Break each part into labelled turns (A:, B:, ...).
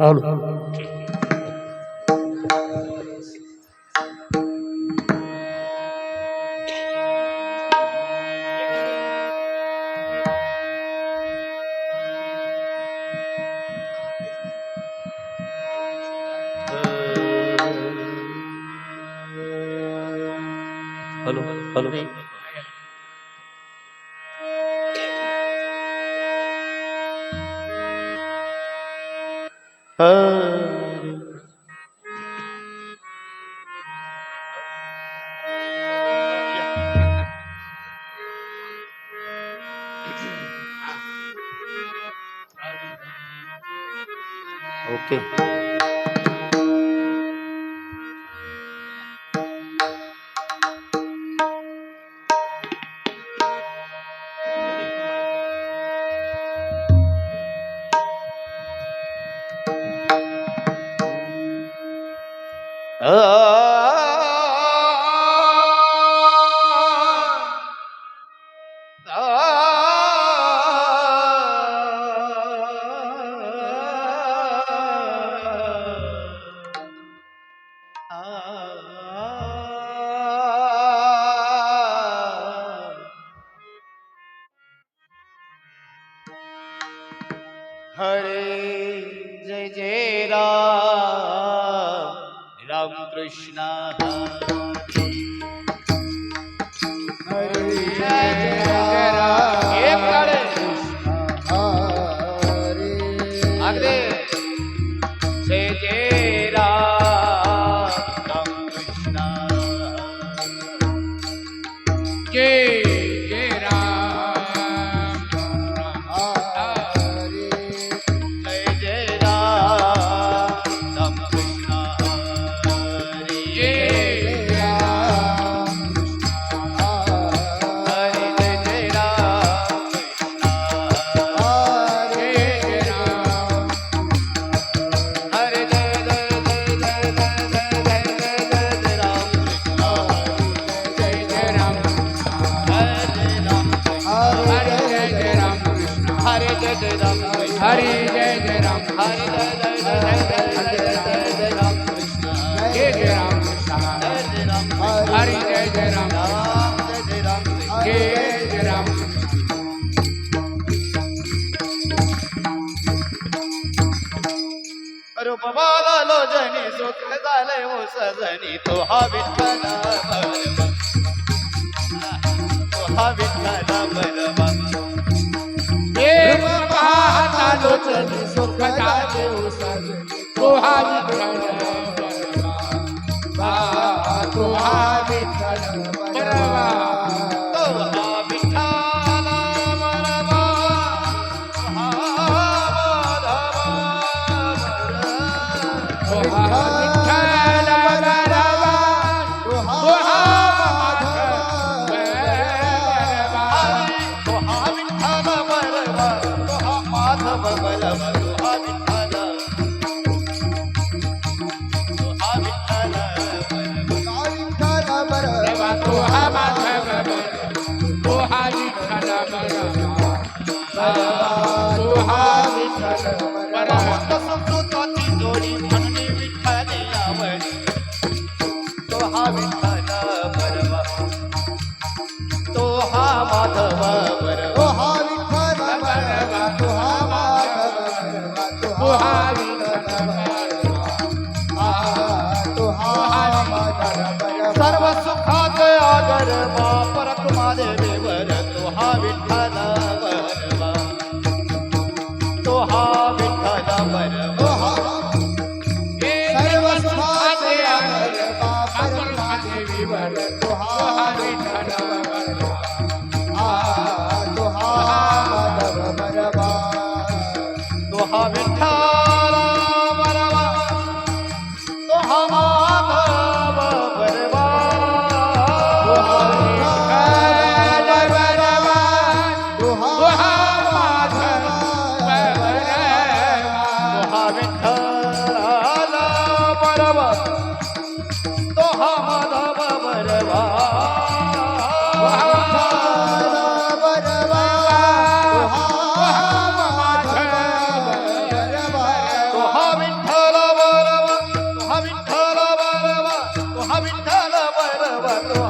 A: ألو ألو ألو Hare.
B: Okay. હરે જય
A: જય રામ રામ કૃષ્ણ स्वप्न झालंय सजनी तो हा विठ्ठला तो हा विठ्ठला बरवा
B: प्रेम पाहता लोचनी सुख झाले सजनी
A: तो हा. विठ्ठला तो हा Oh, सर्व
B: सुखात आगर बाप रखमा देवेवर तुहा
A: विठ्ठल तुहा विठ्ठल सर्व सुखात आगर बाप रखमा देवेवर तुहा विठ्ठल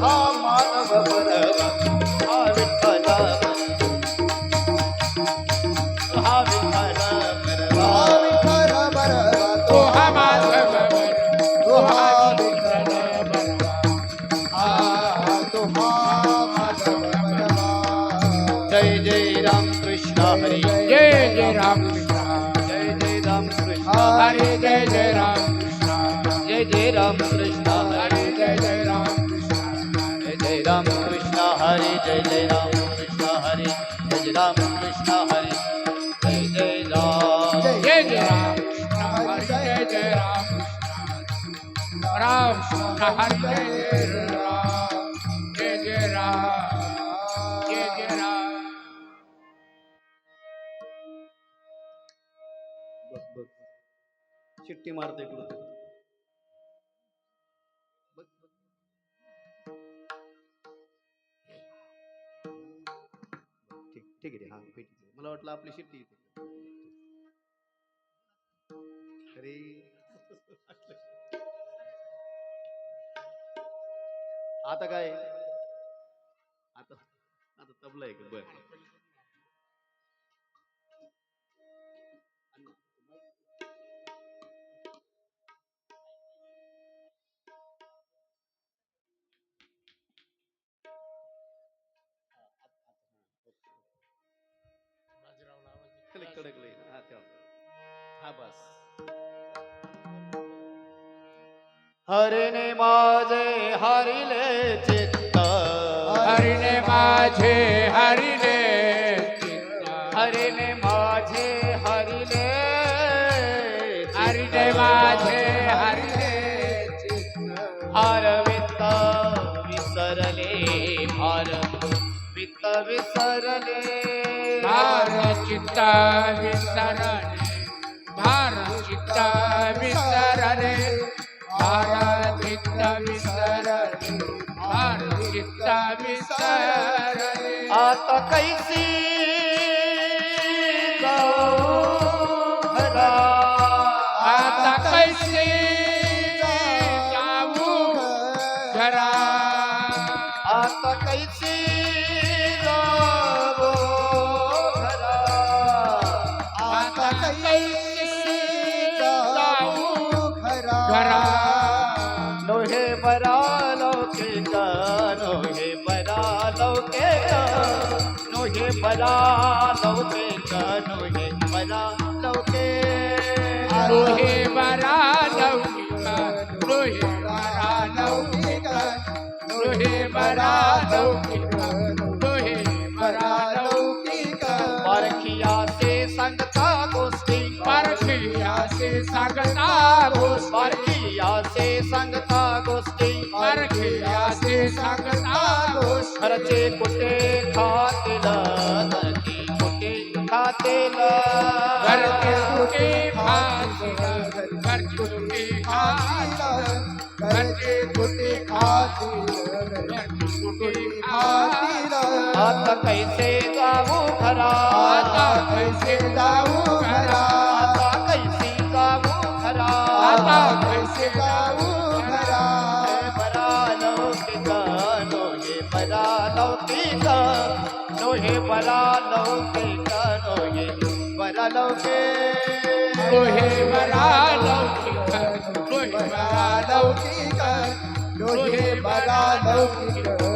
A: हा मानव बरवा
B: हा विठ्ठला हा विठ्ठला बरवा
A: हा विठ्ठला बरवा तो हा माधव तो हा विठ्ठला बरवा हा तो हा माधव बरवा
B: जय जय राम कृष्ण
A: हरी जय जय राम कृष्ण जय जय राम कृष्ण हरे जय
B: जय राम कृष्ण जय जय राम कृष्ण राम राम जय जय राम जय जय राम
A: बस बस चिट्टी मारते इकडून ठीक आहे. हां भेटी मला वाटलं आपली शिट्टी अरे. आता काय आता आता तबला आहे का बर कडक कडक लई हा तेव्हा हा बस हरिने माझे हरिले चित्त.
B: हरिने माझे हरिले
A: हरिने माझे हरिले
B: हरिने माझे
A: हरिले हरवित विसरले भारत वित विसरले.
B: भारत चित्त विसरले
A: आता कैसी जाऊ घरा
B: आता कैसे जाऊ घरा
A: आता कैसी लवके बला
B: लवके कनवगे बला लवके
A: रोहे बरा लवके रोहे बरा लवके रोहे बरा लवके रोहे बरा
B: लवके
A: परखिया से संगता गोष्टी
B: परखिया से संगता गोष्टी
A: परखिया से
B: संग
A: घरचे कुठे खातील घरचे कुठे खातील?
B: घरचे कुठे खातील? घरचे कुठे खातील? घरचे कुठे खातील? घरचे कुठे खातील?
A: आता कैसे जाऊ घरा
B: आता कैसे जाऊ घरा
A: हे बरा लौके करोगे. बरा लौके.
B: लोहे बरा लौकी लोहे बरा लौकी लोहे बरा लौकी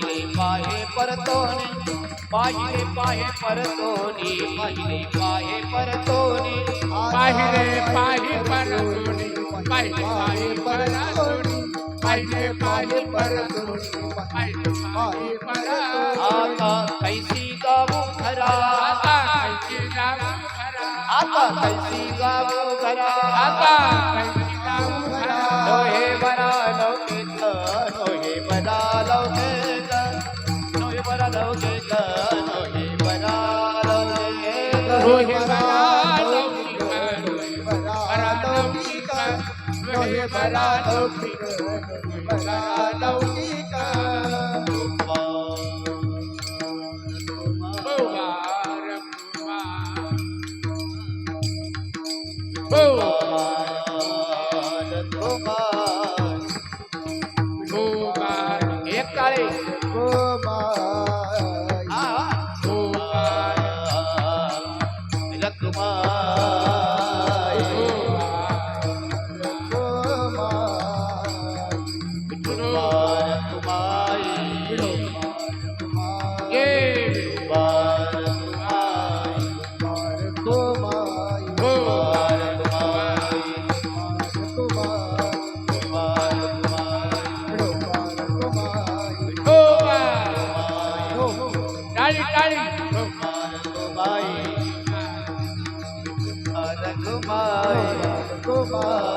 A: पाहिले पाहे परतोनी पाहिले पाहे परतोनी पाहिले पाहे परतोनी पाहिले पाहि परतोनी
B: पाहिले पाहि परतोनी पाहिले पाहि परतोनी पाहिले पाहि परतोनी.
A: आता कैसी गाऊ घरा
B: आता कैसे जाऊ घरा.
A: आता कैसी गाऊ घरा.
B: आता Oh,
A: my. Oh, my.
B: Oh,
A: my. Oh,
B: my.
A: Bye. Bye. Bye.
B: Bye.